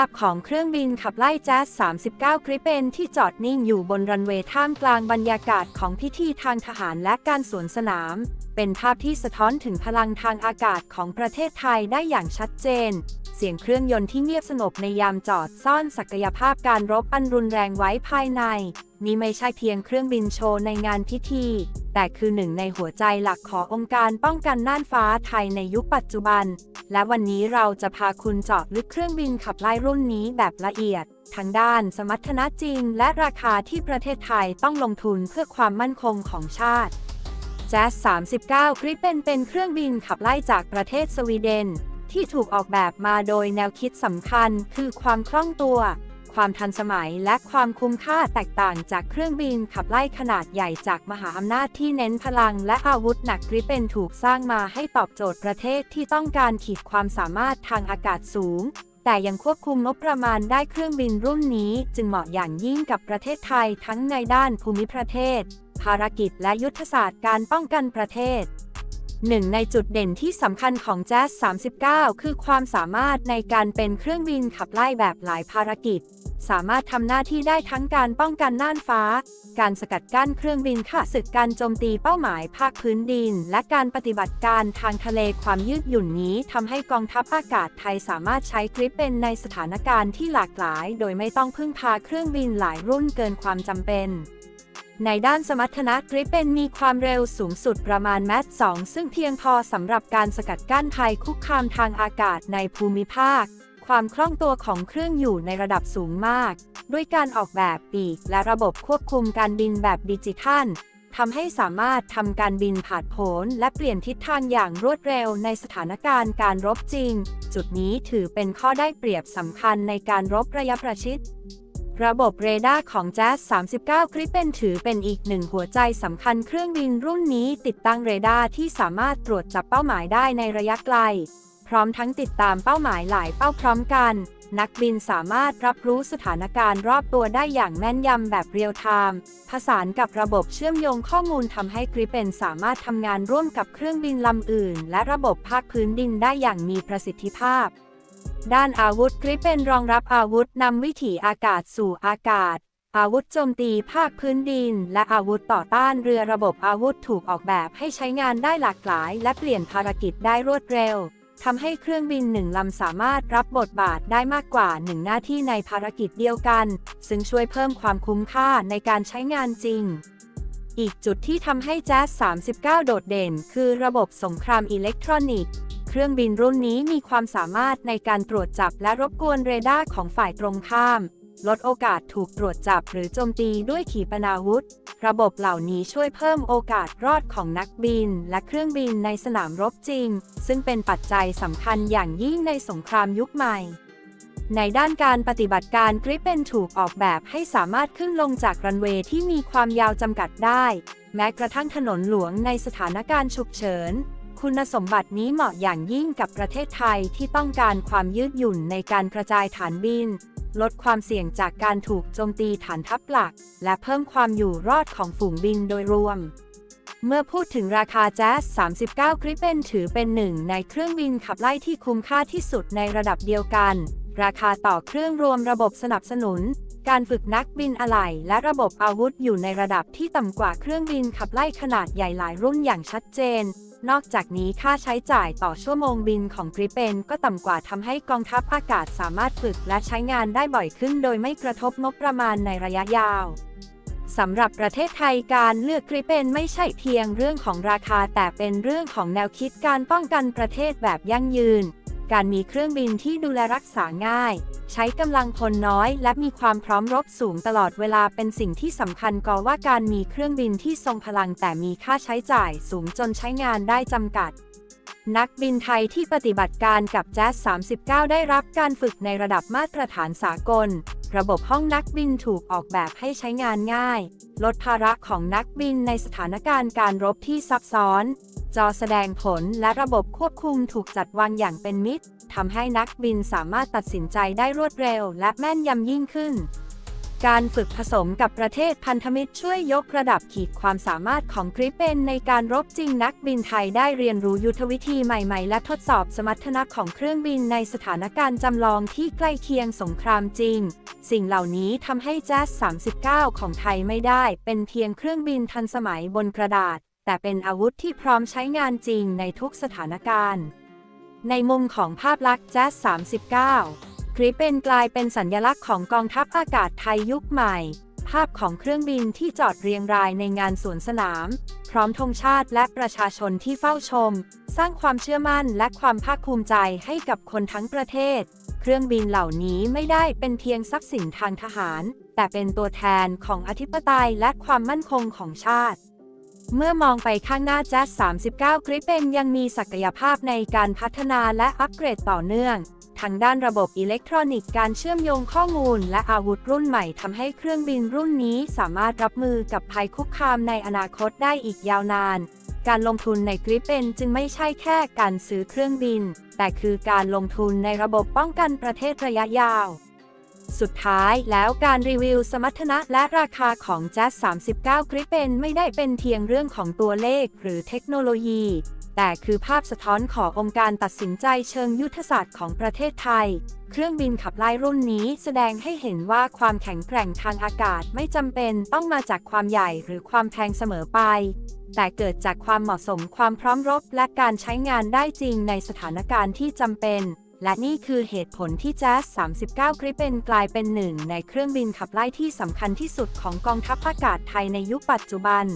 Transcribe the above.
าพของเครื่องบินขับไล่แจ๊ส39 กริปเปนที่จอดนิ่งอยู่บนรันเวย์ท่ามกลางบรรยากาศของพิธีทางทหารและการสวนสนาม เป็นภาพที่สะท้อนถึงพลังทางอากาศของประเทศไทยได้อย่างชัดเจน เสียงเครื่องยนต์ที่เงียบสงบในยามจอดซ่อนศักยภาพการรบอันรุนแรงไว้ภายใน นี่ไม่ใช่เพียงเครื่องบินโชว์ในงานพิธี แต่คือหนึ่งในหัวใจหลักขององค์การป้องกันน่านฟ้าไทยในยุคปัจจุบัน และวันนี้เราจะพาคุณเจาะลึกเครื่องบินขับไล่รุ่นนี้แบบละเอียด ทั้งด้านสมรรถนะจริง และราคาที่ประเทศไทยต้องลงทุนเพื่อความมั่นคงของชาติแจ๊ส39กริปเป็นเป็นเครื่องบินขับไล่จากประเทศสวีเดน ที่ถูกออกแบบมาโดยแนวคิดสำคัญคือความคล่องตัว ความทันสมัยและความคุ้มค่าแตกต่างจากเครื่องบินขับไล่ขนาดใหญ่จากมหาอำนาจที่เน้นพลังและอาวุธหนักกริเป็นถูกสร้างมาให้ตอบโจทย์ประเทศที่ต้องการขีดความสามารถทางอากาศสูง แต่ยังควบคุมงบประมาณได้เครื่องบินรุ่นนี้ จึงเหมาะอย่างยิ่งกับประเทศไทยทั้งในด้านภูมิประเทศ ภารกิจและยุทธศาสตร์การป้องกันประเทศหนึ่งในจุดเด่นที่สำคัญของแจ๊ส39 คือความสามารถในการเป็นเครื่องบินขับไล่แบบหลายภารกิจ สามารถทำหน้าที่ได้ทั้งการป้องกันน่านฟ้า การสกัดกั้นเครื่องบินข่าศึกการโจมตีเป้าหมายภาคพื้นดิน และการปฏิบัติการทางทะเลความยืดหยุ่นนี้ทำให้กองทัพอากาศไทยสามารถใช้กริปเป็นในสถานการณ์ที่หลากหลาย โดยไม่ต้องพึ่งพาเครื่องบินหลายรุ่นเกินความจำเป็นในด้านสมรรถนะกริปเป็นมีความเร็วสูงสุดประมาณแมต2ซึ่งเพียงพอสำหรับการสกัดกั้นภัยคุกคามทางอากาศในภูมิภาค ความคล่องตัวของเครื่องอยู่ในระดับสูงมาก ด้วยการออกแบบปีกและระบบควบคุมการบินแบบดิจิทัลทำให้สามารถทำการบินผ่านโผนและเปลี่ยนทิศทางอย่างรวดเร็วในสถานการณ์การรบจริง จุดนี้ถือเป็นข้อได้เปรียบสำคัญในการรบระยะประชิด ระบบเรดาร์ของ Jazz 39กริปเป็นถือเป็นอีกหนึ่งหัวใจสำคัญเครื่องบินรุ่นนี้ติดตั้งเรดาร์ที่สามารถตรวจจับเป้าหมายได้ในระยะไกล ร้อมทั้งติดตามเป้าหมายหลายเป้าพร้อมกัน นักบินสามารถรับรู้สถานการณ์รอบตัวได้อย่างแม่นยำแบบเรียลไทม์ผสานกับระบบเชื่อมโยงข้อมูลทำให้กริปเป็นสามารถทำงานร่วมกับเครื่องบินลำอื่น และระบบภาคพื้นดินได้อย่างมีประสิทธิภาพ ด้านอาวุธกริปเป็นรองรับอาวุธนำวิถีอากาศสู่อากาศอาวุธโจมตีภาคพื้นดิน และอาวุธต่อต้านเรือระบบอาวุธถูกออกแบบให้ใช้งานได้หลากหลาย และเปลี่ยนภารกิจได้รวดเร็ว ทำให้เครื่องบินหนึ่งลำสามารถรับบทบาทได้มากกว่าหนึ่งหน้าที่ในภารกิจเดียวกัน ซึ่งช่วยเพิ่มความคุ้มค่าในการใช้งานจริง อีกจุดที่ทำให้แจ๊ส39 โดดเด่น คือระบบสงครามอิเล็กทรอนิกส์เครื่องบินรุ่นนี้มีความสามารถในการตรวจจับและรบกวนเรดาร์ของฝ่ายตรงข้าม ลดโอกาสถูกตรวจจับหรือโจมตีด้วยขีปนาวุธ ระบบเหล่านี้ช่วยเพิ่มโอกาสรอดของนักบิน และเครื่องบินในสนามรบจริง ซึ่งเป็นปัจจัยสำคัญอย่างยิ่งในสงครามยุคใหม่ ในด้านการปฏิบัติการกริปเป็นถูกออกแบบให้สามารถขึ้นลงจากรันเวย์ที่มีความยาวจำกัดได้ แม้กระทั่งถนนหลวงในสถานการณ์ฉุกเฉินคุณสมบัตินี้เหมาะอย่างยิ่งกับประเทศไทยที่ต้องการความยืดหยุ่นในการกระจายฐานบิน ลดความเสี่ยงจากการถูกโจมตีฐานทัพหลัก และเพิ่มความอยู่รอดของฝูงบินโดยรวม เมื่อพูดถึงราคาแจ๊ส39 กริปเป็นถือเป็นหนึ่งในเครื่องบินขับไล่ที่คุ้มค่าที่สุดในระดับเดียวกัน ราคาต่อเครื่องรวมระบบสนับสนุน การฝึกนักบินอะไหล่และระบบอาวุธอยู่ในระดับที่ต่ำกว่าเครื่องบินขับไล่ขนาดใหญ่หลายรุ่นอย่างชัดเจน นอกจากนี้ค่าใช้จ่ายต่อชั่วโมงบินของกริปเปนก็ต่ำกว่าทำให้กองทัพอากาศสามารถฝึกและใช้งานได้บ่อยขึ้นโดยไม่กระทบงบประมาณในระยะยาวสำหรับประเทศไทยการเลือกกริปเปนไม่ใช่เพียงเรื่องของราคาแต่เป็นเรื่องของแนวคิดการป้องกันประเทศแบบยั่งยืน การมีเครื่องบินที่ดูแลรักษาง่าย ใช้กำลังพลน้อย และมีความพร้อมรบสูงตลอดเวลาเป็นสิ่งที่สำคัญก็ว่าการมีเครื่องบินที่ทรงพลังแต่มีค่าใช้จ่ายสูงจนใช้งานได้จำกัด นักบินไทยที่ปฏิบัติการกับแจ๊ส39 ได้รับการฝึกในระดับมาตรฐานสากล ระบบห้องนักบินถูกออกแบบให้ใช้งานง่าย ลดภาระของนักบินในสถานการณ์การรบที่ซับซ้อน จอแสดงผลและระบบควบคุมถูกจัดวางอย่างเป็นมิตรทำให้นักบินสามารถตัดสินใจได้รวดเร็วและแม่นยำยิ่งขึ้น การฝึกผสมกับประเทศพันธมิตรช่วยยกระดับขีดความสามารถของกริปเปนในการรบจริงนักบินไทยได้เรียนรู้ยุทธวิธีใหม่ๆ และทดสอบสมรรถนะของเครื่องบินในสถานการณ์จำลองที่ใกล้เคียงสงครามจริง สิ่งเหล่านี้ทำให้แจ๊ส39 ของไทยไม่ได้ เป็นเพียงเครื่องบินทันสมัยบนกระดาษ แต่เป็นอาวุธที่พร้อมใช้งานจริงในทุกสถานการณ์ ในมุมของภาพลักษณ์แจ๊ส39 กริปเป็นกลายเป็นสัญลักษณ์ของกองทัพอากาศไทยยุคใหม่ ภาพของเครื่องบินที่จอดเรียงรายในงานสวนสนาม พร้อมธงชาติและประชาชนที่เฝ้าชม สร้างความเชื่อมั่นและความภาคภูมิใจให้กับคนทั้งประเทศ เครื่องบินเหล่านี้ไม่ได้เป็นเพียงทรัพย์สินทางทหาร แต่เป็นตัวแทนของอธิปไตยและความมั่นคงของชาติ เมื่อมองไปข้างหน้าแจ๊ส39กริปเปนยังมีศักยภาพในการพัฒนาและอัปเกรดต่อเนื่องทางด้านระบบอิเล็กทรอนิกส์การเชื่อมโยงข้อมูล และอาวุธรุ่นใหม่ทำให้เครื่องบินรุ่นนี้สามารถรับมือกับภัยคุกคามในอนาคตได้อีกยาวนาน การลงทุนในกริปเปนจึงไม่ใช่แค่การซื้อเครื่องบิน แต่คือการลงทุนในระบบป้องกันประเทศระยะยาว สุดท้ายแล้วการรีวิวสมรรถนะและราคาของ Jazz 39กริปเปนไม่ได้เป็นเพียงเรื่องของตัวเลขหรือเทคโนโลยี แต่คือภาพสะท้อนขององค์การตัดสินใจเชิงยุทธศาสตร์ของประเทศไทย เครื่องบินขับไล่รุ่นนี้แสดงให้เห็นว่าความแข็งแกร่งทางอากาศไม่จำเป็นต้องมาจากความใหญ่หรือความแพงเสมอไป แต่เกิดจากความเหมาะสมความพร้อมรบและการใช้งานได้จริงในสถานการณ์ที่จำเป็น และนี่คือเหตุผลที่ Jazz 39กริปเปนกลายเป็นหนึ่งในเครื่องบินขับไล่ที่สำคัญที่สุดของกองทัพอากาศไทยในยุคปัจจุบัน